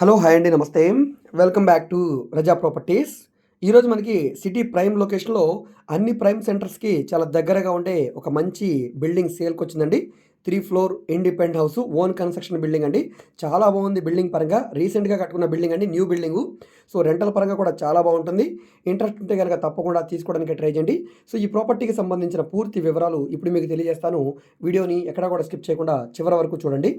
Hello hi అండి నమస్తే. Welcome back to Raza Properties ఈరోజు మనకి సిటీ ప్రైమ్ లొకేషన్లో అన్ని ప్రైమ్ సెంటర్స్కి చాలా దగ్గరగా ఉండే ఒక మంచి బిల్డింగ్ సేల్కి వచ్చిందండి. Three floor independent house own construction building అండి. చాలా బాగుంది బిల్డింగ్ పరంగా. రీసెంట్గా కట్టుకున్న బిల్డింగ్ అండి న్యూ బిల్డింగ్ సో రెంటల్ పరంగా కూడా చాలా బాగుంటుంది. ఇంట్రెస్ట్ ఉంటే కనుక తప్పకుండా తీసుకోవడానికి ట్రై చేయండి. సో ఈ ప్రాపర్టీకి సంబంధించిన పూర్తి వివరాలు ఇప్పుడు మీకు తెలియజేస్తాను. వీడియోని ఎక్కడా కూడా స్కిప్ చేయకుండా చివరి వరకు చూడండి.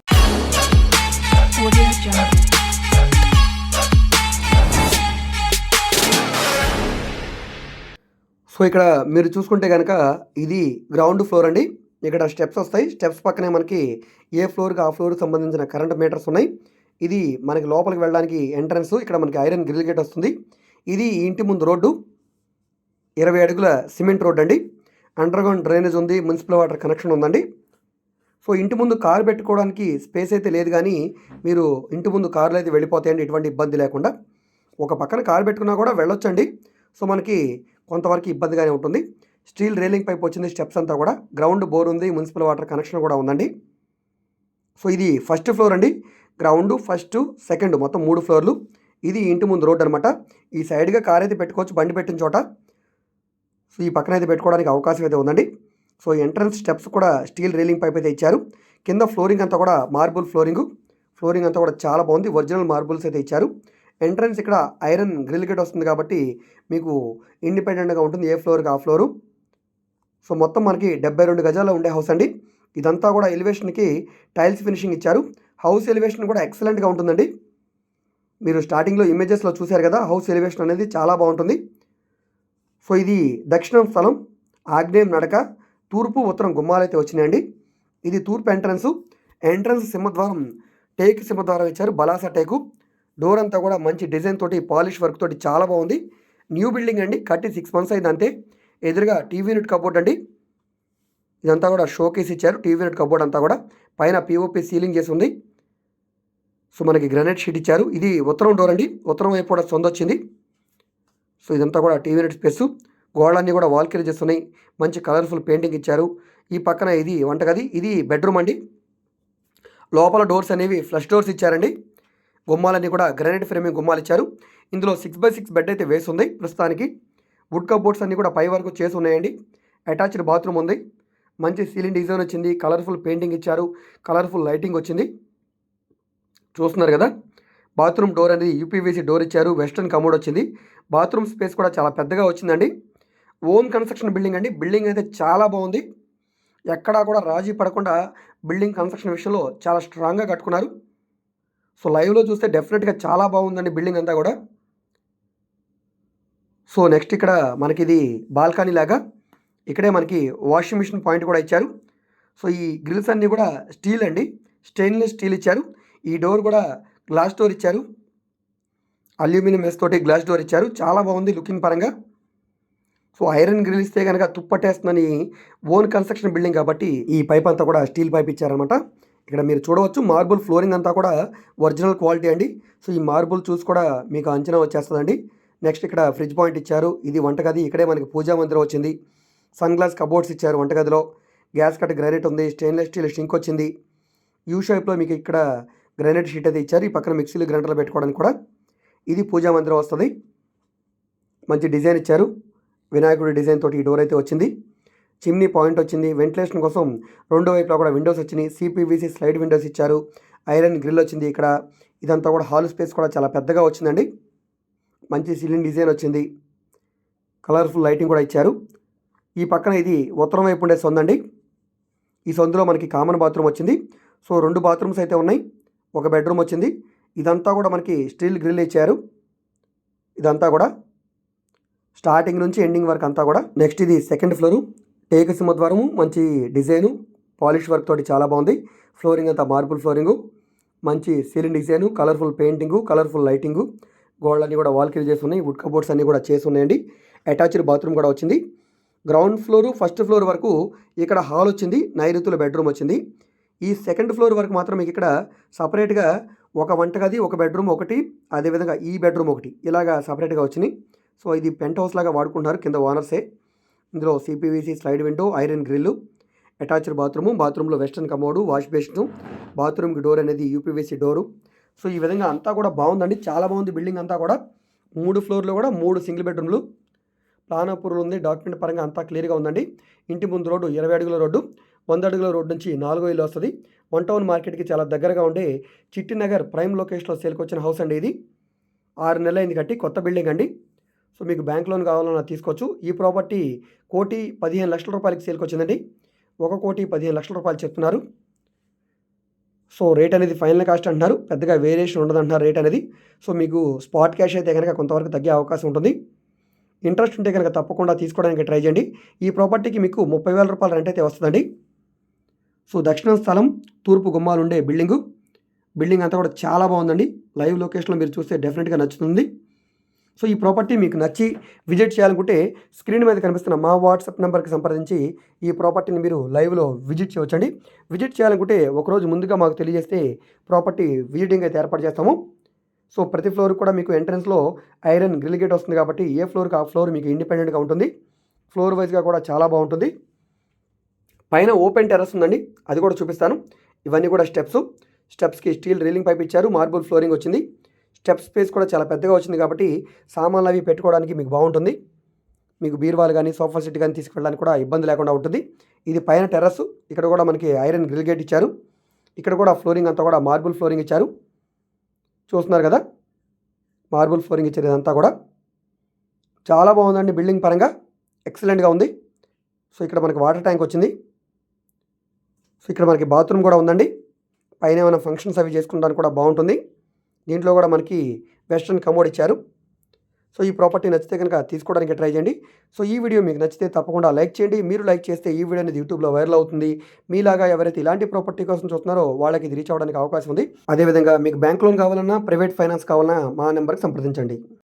సో ఇక్కడ మీరు చూసుకుంటే కనుక ఇది గ్రౌండ్ ఫ్లోర్ అండి. ఇక్కడ స్టెప్స్ వస్తాయి. స్టెప్స్ పక్కనే మనకి ఏ ఫ్లోర్కి ఆ ఫ్లోర్కి సంబంధించిన కరెంట్ మీటర్స్ ఉన్నాయి. ఇది మనకి లోపలికి వెళ్ళడానికి ఎంట్రన్స్ ఇక్కడ మనకి ఐరన్ గ్రిల్ గేట్ వస్తుంది. ఇది ఇంటి ముందు రోడ్డు. ఇరవై అడుగుల సిమెంట్ రోడ్ అండి. అండర్గ్రౌండ్ డ్రైనేజ్ ఉంది. మున్సిపల్ వాటర్ కనెక్షన్ ఉందండి. సో ఇంటి ముందు కారు పెట్టుకోవడానికి స్పేస్ అయితే లేదు కానీ మీరు ఇంటి ముందు కార్లు అయితే వెళ్ళిపోతాయండి. ఎటువంటి ఇబ్బంది లేకుండా. ఒక పక్కన కారు పెట్టుకున్నా కూడా వెళ్ళొచ్చండి. సో మనకి కొంతవరకు ఇబ్బందిగానే ఉంటుంది. స్టీల్ రైలింగ్ పైప్ వచ్చింది స్టెప్స్ అంతా కూడా. గ్రౌండ్ బోర్ ఉంది మున్సిపల్ వాటర్ కనెక్షన్ కూడా ఉందండి. సో ఇది ఫస్ట్ ఫ్లోర్ అండి. గ్రౌండ్ ఫస్ట్ సెకండ్ మొత్తం మూడు ఫ్లోర్లు. ఇది ఇంటి ముందు రోడ్ అనమాట ఈ సైడ్గా కార్ అయితే పెట్టుకోవచ్చు బండి పెట్టిన చోట. సో ఈ పక్కన అయితే పెట్టుకోవడానికి అవకాశం అయితే ఉందండి. సో ఎంట్రన్స్ స్టెప్స్ కూడా స్టీల్ రైలింగ్ పైప్ అయితే ఇచ్చారు. కింద ఫ్లోరింగ్ అంతా కూడా మార్బుల్ ఫ్లోరింగ్. ఫ్లోరింగ్ అంతా కూడా చాలా బాగుంది. ఒరిజినల్ మార్బుల్స్ అయితే ఇచ్చారు. ఎంట్రన్స్ ఇక్కడ ఐరన్ గ్రిల్ గేట్ వస్తుంది కాబట్టి మీకు ఇండిపెండెంట్గా ఉంటుంది ఏ ఫ్లోర్కి ఆ ఫ్లోరు. సో మొత్తం మనకి డెబ్బై రెండు గజాల్లో ఉండే హౌస్ అండి. ఇదంతా కూడా ఎలివేషన్కి టైల్స్ ఫినిషింగ్ ఇచ్చారు. హౌస్ ఎలివేషన్ కూడా ఎక్సలెంట్గా ఉంటుందండి. మీరు స్టార్టింగ్లో ఇమేజెస్లో చూశారు కదా హౌస్ ఎలివేషన్ అనేది చాలా బాగుంటుంది. సో ఇది దక్షిణం స్థలం ఆగ్నేయం నడక తూర్పు ఉత్తరం గుమ్మాలు అయితే వచ్చినాయండి. ఇది తూర్పు ఎంట్రన్స్. ఎంట్రన్స్ సింహద్వారం టేక్ సింహద్వారం ఇచ్చారు బలాస టేకు. డోర్ అంతా కూడా మంచి డిజైన్ తోటి పాలిష్ వర్క్ తోటి చాలా బాగుంది. న్యూ బిల్డింగ్ అండి కట్టి సిక్స్ మంత్స్ అయింది అంతే. ఎదురుగా టీవీ యూనిట్ కబోర్డ్ అండి. ఇదంతా కూడా షోకేస్ ఇచ్చారు టీవీ యూనిట్ కబోర్డ్ అంతా కూడా. పైన పిఓపి సీలింగ్ చేసి ఉంది. సో మనకి గ్రానైట్ షీట్ ఇచ్చారు. ఇది ఉత్తరం డోర్ అండి. ఉత్తరం వైపు కూడా సొంత వచ్చింది. సో ఇదంతా కూడా టీవీ యూనిట్ స్పేస్ గోడలన్నీ కూడా వాల్ చేస్తున్నాయి. మంచి కలర్ఫుల్ పెయింటింగ్ ఇచ్చారు. ఈ పక్కన ఇది వంటగది. ఇది బెడ్రూమ్ అండి. లోపల డోర్స్ అనేవి ఫ్లష్ డోర్స్ ఇచ్చారండి. గుమ్మాలన్నీ కూడా గ్రానైట్ ఫ్రేమింగ్ గుమ్మాలు ఇచ్చారు. ఇందులో సిక్స్ బై సిక్స్ బెడ్ అయితే వేసి ఉంది ప్రస్తుతానికి వుడ్ కబోర్డ్స్ అన్నీ కూడా పై వరకు చేసి ఉన్నాయండి. అటాచ్డ్ బాత్రూమ్ ఉంది. మంచి సీలింగ్ డిజైన్ వచ్చింది. కలర్ఫుల్ పెయింటింగ్ ఇచ్చారు. కలర్ఫుల్ లైటింగ్ వచ్చింది. చూస్తున్నారు కదా? బాత్రూమ్ డోర్ అనేది యూపీవీసీ డోర్ ఇచ్చారు. వెస్ట్రన్ కమోడ్ వచ్చింది. బాత్రూమ్ స్పేస్ కూడా చాలా పెద్దగా వచ్చిందండి. ఓన్ కన్స్ట్రక్షన్ బిల్డింగ్ అండి. బిల్డింగ్ అయితే చాలా బాగుంది. ఎక్కడా కూడా రాజీ పడకుండా బిల్డింగ్ కన్స్ట్రక్షన్ విషయంలో చాలా స్ట్రాంగ్గా కట్టుకున్నారు. సో లైవ్లో చూస్తే డెఫినెట్గా చాలా బాగుందండి బిల్డింగ్ అంతా కూడా. సో నెక్స్ట్ ఇక్కడ మనకి ఇది బాల్కనీ లాగా ఇక్కడే మనకి వాషింగ్ మిషన్ పాయింట్ కూడా ఇచ్చారు. సో ఈ గ్రిల్స్ అన్నీ కూడా స్టీల్ అండి. స్టెయిన్లెస్ స్టీల్ ఇచ్చారు. ఈ డోర్ కూడా గ్లాస్ డోర్ ఇచ్చారు. అల్యూమినియం ఎస్ తోటి గ్లాస్ డోర్ ఇచ్చారు. చాలా బాగుంది లుకింగ్ పరంగా. సో ఐరన్ గ్రిల్ ఇస్తే కనుక తుప్పట్టేస్తుందని ఓన్ కన్స్ట్రక్షన్ బిల్డింగ్ కాబట్టి ఈ పైప్ అంతా కూడా స్టీల్ పైప్ ఇచ్చారనమాట ఇక్కడ మీరు చూడవచ్చు మార్బుల్ ఫ్లోరింగ్ అంతా కూడా ఒరిజినల్ క్వాలిటీ అండి. సో ఈ మార్బుల్ చూసి కూడా మీకు అంచనా వచ్చేస్తుందండి. నెక్స్ట్ ఇక్కడ ఫ్రిడ్జ్ పాయింట్ ఇచ్చారు. ఇది వంటగది. ఇక్కడే మనకి పూజా మందిరం వచ్చింది. సన్ గ్లాస్ కబోర్డ్స్ ఇచ్చారు వంటగదిలో. గ్యాస్ కట్ గ్రానైట్ ఉంది. స్టెయిన్లెస్ స్టీల్ షింక్ వచ్చింది. యూ షేప్లో మీకు ఇక్కడ గ్రానైట్ షీట్ అయితే ఇచ్చారు. ఈ పక్కన మిక్సీలు గ్రైండర్లు పెట్టుకోవడానికి కూడా ఇది పూజా మందిరం వస్తుంది. మంచి డిజైన్ ఇచ్చారు. వినాయకుడి డిజైన్ తోటి ఈ డోర్ అయితే వచ్చింది. చిమ్నీ పాయింట్ వచ్చింది. వెంటిలేషన్ కోసం రెండో వైపులో కూడా విండోస్ వచ్చినాయి. సిపివిసి స్లైడ్ విండోస్ ఇచ్చారు. ఐరన్ గ్రిల్ వచ్చింది ఇక్కడ. ఇదంతా కూడా హాల్ స్పేస్ కూడా చాలా పెద్దగా వచ్చిందండి. మంచి సీలింగ్ డిజైన్ వచ్చింది. కలర్ఫుల్ లైటింగ్ కూడా ఇచ్చారు. ఈ పక్కన ఇది ఉత్తరం వైపు ఉండే సొందండి ఈ సొందులో మనకి కామన్ బాత్రూమ్ వచ్చింది. సో రెండు బాత్రూమ్స్ అయితే ఉన్నాయి. ఒక బెడ్రూమ్ వచ్చింది. ఇదంతా కూడా మనకి స్టీల్ గ్రిల్ ఇచ్చారు. ఇదంతా కూడా స్టార్టింగ్ నుంచి ఎండింగ్ వరకు అంతా కూడా. నెక్స్ట్ ఇది సెకండ్ ఫ్లోరు టేక సింహద్వారము మంచి డిజైను పాలిష్ వర్క్ తోటి చాలా బాగుంది. ఫ్లోరింగ్ అంతా మార్బుల్ ఫ్లోరింగు మంచి ceiling design colourful painting colourful lighting గోడలన్నీ కూడా వాల్ కిల్ చేసి ఉన్నాయి వుడ్ కబోర్డ్స్ అన్నీ కూడా చేసి ఉన్నాయండి అటాచ్డ్ బాత్రూమ్ కూడా వచ్చింది. గ్రౌండ్ ఫ్లోరు ఫస్ట్ ఫ్లోర్ వరకు ఇక్కడ హాల్ వచ్చింది నైరుతుల బెడ్రూమ్ వచ్చింది. ఈ సెకండ్ ఫ్లోర్ వరకు మాత్రం మీకు ఇక్కడ సపరేట్గా ఒక వంటగది ఒక బెడ్రూమ్ ఒకటి అదేవిధంగా ఈ బెడ్రూమ్ ఒకటి ఇలాగా సపరేట్గా వచ్చినాయి సో ఇది పెంట్ హౌస్ లాగా వాడుకుంటున్నారు కింద ఓనర్సే ఇందులో CPVC slide window iron grill attached bathroom బాత్రూంలో వెస్టర్న్ కమోడు వాష్ బేసిన్ బాత్రూమ్కి డోర్ అనేది యూపీవీసీ డోరు సో ఈ విధంగా అంతా కూడా బాగుందండి. చాలా బాగుంది బిల్డింగ్ అంతా కూడా. మూడు ఫ్లోర్లో కూడా మూడు సింగిల్ బెడ్రూమ్లు ప్లాన్ అప్రూవల్ ఉంది. డాక్యుమెంట్ పరంగా అంతా క్లియర్గా ఉందండి. ఇంటి ముందు రోడ్డు ఇరవై అడుగుల రోడ్డు. వంద అడుగుల రోడ్డు నుంచి నాలుగో ఇల్లు వస్తుంది. వన్ టౌన్ మార్కెట్కి చాలా దగ్గరగా ఉండే చిట్టినగర్ ప్రైమ్ లొకేషన్లో సేల్కి వచ్చిన హౌస్ అండి ఇది. ఆరు నెలలు అయింది కట్టి కొత్త బిల్డింగ్ అండి. సో మీకు బ్యాంక్ లోన్ కావాలన్నా తీసుకోవచ్చు. ఈ ప్రాపర్టీ కోటి పదిహేను లక్షల రూపాయలకి సేల్కి వచ్చిందండి. ఒక కోటి పదిహేను లక్షల రూపాయలు చెప్తున్నారు. సో రేట్ అనేది ఫైనల్ కాస్ట్ అంటున్నారు. పెద్దగా వేరియేషన్ ఉండదు అంటున్నారు రేట్ అనేది. సో మీకు స్పాట్ క్యాష్ అయితే కనుక కొంతవరకు తగ్గే అవకాశం ఉంటుంది. ఇంట్రెస్ట్ ఉంటే కనుక తప్పకుండా తీసుకోవడానికి ట్రై చేయండి. ఈ ప్రాపర్టీకి మీకు ముప్పై వేల రూపాయల రెంట్ అయితే వస్తుందండి. సో దక్షిణ స్థలం తూర్పు గుమ్మాలు ఉండే బిల్డింగు. బిల్డింగ్ అంతా కూడా చాలా బాగుందండి. లైవ్ లొకేషన్లో మీరు చూస్తే డెఫినెట్గా నచ్చుతుంది. సో ఈ ప్రాపర్టీ మీకు నచ్చి విజిట్ చేయాలనుకుంటే స్క్రీన్ మీద కనిపిస్తున్న మా వాట్సాప్ నెంబర్కి సంప్రదించి ఈ ప్రాపర్టీని మీరు లైవ్లో విజిట్ చేయవచ్చండి. విజిట్ చేయాలనుకుంటే ఒకరోజు ముందుగా మాకు తెలియజేస్తే ప్రాపర్టీ విజిటింగ్ అయితే ఏర్పాటు చేస్తాము. సో ప్రతి ఫ్లోర్ కూడా మీకు ఎంట్రన్స్లో ఐరన్ గ్రిల్ గేట్ వస్తుంది కాబట్టి ఏ ఫ్లోర్కి ఆ ఫ్లోర్ మీకు ఇండిపెండెంట్గా ఉంటుంది. ఫ్లోర్ వైజ్గా కూడా చాలా బాగుంటుంది. పైన ఓపెన్ టెర్రస్ ఉందండి అది కూడా చూపిస్తాను. ఇవన్నీ కూడా స్టెప్స్. స్టెప్స్కి స్టీల్ రీలింగ్ పైప్ ఇచ్చారు మార్బుల్ ఫ్లోరింగ్ వచ్చింది. స్టెప్ స్పేస్ కూడా చాలా పెద్దగా వచ్చింది కాబట్టి సామాన్లు అవి పెట్టుకోవడానికి మీకు బాగుంటుంది. మీకు బీర్వాలు కానీ సోఫా సెట్ కానీ తీసుకెళ్ళడానికి కూడా ఇబ్బంది లేకుండా ఉంటుంది. ఇది పైన టెర్రస్ ఇక్కడ కూడా మనకి ఐరన్ గ్రిల్ గేట్ ఇచ్చారు. ఇక్కడ కూడా ఫ్లోరింగ్ అంతా కూడా మార్బుల్ ఫ్లోరింగ్ ఇచ్చారు. చూస్తున్నారు కదా? మార్బుల్ ఫ్లోరింగ్ ఇచ్చారు ఇదంతా కూడా. చాలా బాగుందండి బిల్డింగ్ పరంగా. ఎక్సలెంట్గా ఉంది. సో ఇక్కడ మనకి వాటర్ ట్యాంక్ వచ్చింది. సో ఇక్కడ మనకి బాత్రూమ్ కూడా ఉందండి. పైన ఏమైనా ఫంక్షన్స్ అవి చేసుకుంటానికి కూడా బాగుంటుంది. దీంట్లో కూడా మనకి వెస్ట్రన్ కమోడ్ ఇచ్చారు. సో ఈ ప్రాపర్టీ నచ్చితే కనుక తీసుకోవడానికి ట్రై చేయండి. సో ఈ వీడియో మీకు నచ్చితే తప్పకుండా లైక్ చేయండి. మీరు లైక్ చేస్తే ఈ వీడియో అనేది యూట్యూబ్లో వైరల్ అవుతుంది. మీలాగా ఎవరైతే ఇలాంటి ప్రాపర్టీ కోసం చూస్తున్నారో వాళ్ళకి ఇది రీచ్ అవ్వడానికి అవకాశం ఉంది. అదేవిధంగా మీకు బ్యాంక్ లోన్ కావాలన్నా ప్రైవేట్ ఫైనాన్స్ కావాలన్నా మా నెంబర్కి సంప్రదించండి.